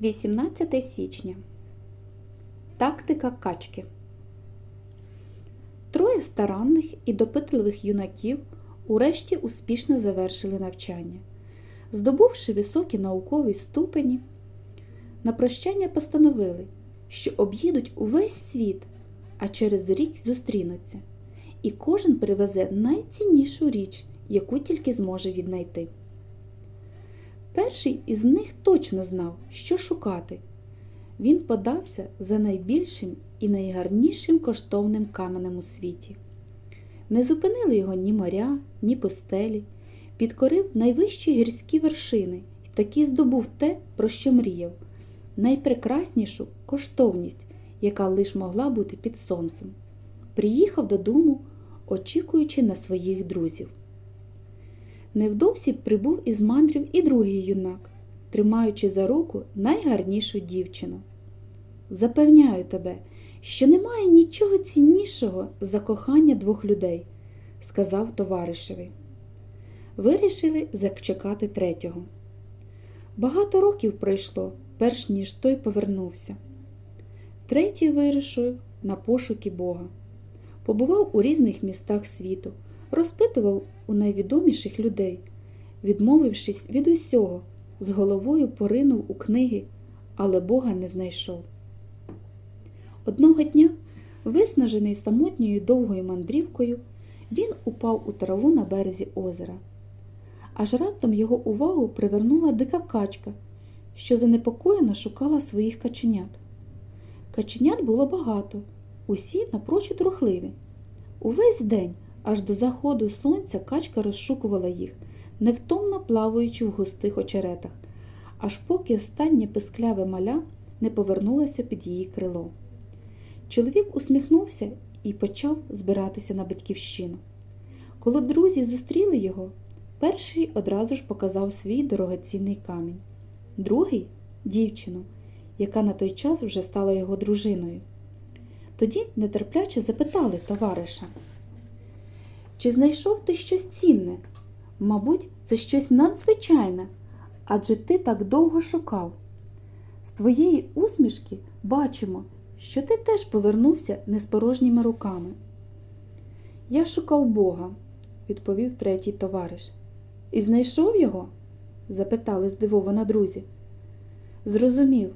18 січня. Тактика качки. Троє старанних і допитливих юнаків урешті успішно завершили навчання. Здобувши високі наукові ступені, на прощання постановили, що об'їдуть увесь світ, а через рік зустрінуться, і кожен привезе найціннішу річ, яку тільки зможе віднайти. Перший із них точно знав, що шукати. Він подався за найбільшим і найгарнішим коштовним каменем у світі. Не зупинили його ні моря, ні пустелі, підкорив найвищі гірські вершини і таки здобув те, про що мріяв, найпрекраснішу коштовність, яка лиш могла бути під сонцем. Приїхав додому, очікуючи на своїх друзів. Невдовзі прибув із мандрів і другий юнак, тримаючи за руку найгарнішу дівчину. Запевняю тебе, що немає нічого ціннішого за кохання двох людей, сказав товаришеві. Вирішили зачекати третього. Багато років пройшло, перш ніж той повернувся. Третій вирішив на пошуки Бога. Побував у різних містах світу, розпитував у найвідоміших людей, відмовившись від усього, з головою поринув у книги, але Бога не знайшов. Одного дня, виснажений самотньою довгою мандрівкою, він упав у траву на березі озера. Аж раптом його увагу привернула дика качка, що занепокоєно шукала своїх каченят. Каченят було багато, усі напрочуд рухливі. Увесь день, аж до заходу сонця, качка розшукувала їх, невтомно плаваючи в густих очеретах, аж поки останнє пискляве маля не повернулося під її крило. Чоловік усміхнувся і почав збиратися на батьківщину. Коли друзі зустріли його, перший одразу ж показав свій дорогоцінний камінь, другий дівчину, яка на той час вже стала його дружиною. Тоді нетерпляче запитали товариша, чи знайшов ти щось цінне? Мабуть, це щось надзвичайне, адже ти так довго шукав. З твоєї усмішки бачимо, що ти теж повернувся не з порожніми руками. Я шукав Бога, відповів третій товариш. І знайшов його? запитали здивовано друзі. Зрозумів,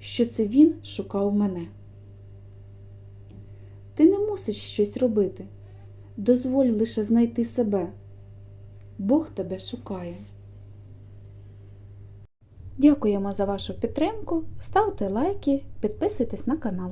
що це він шукав мене. Ти не мусиш щось робити. Дозволь лише знайти себе. Бог тебе шукає. Дякуємо за вашу підтримку. Ставте лайки, підписуйтесь на канал.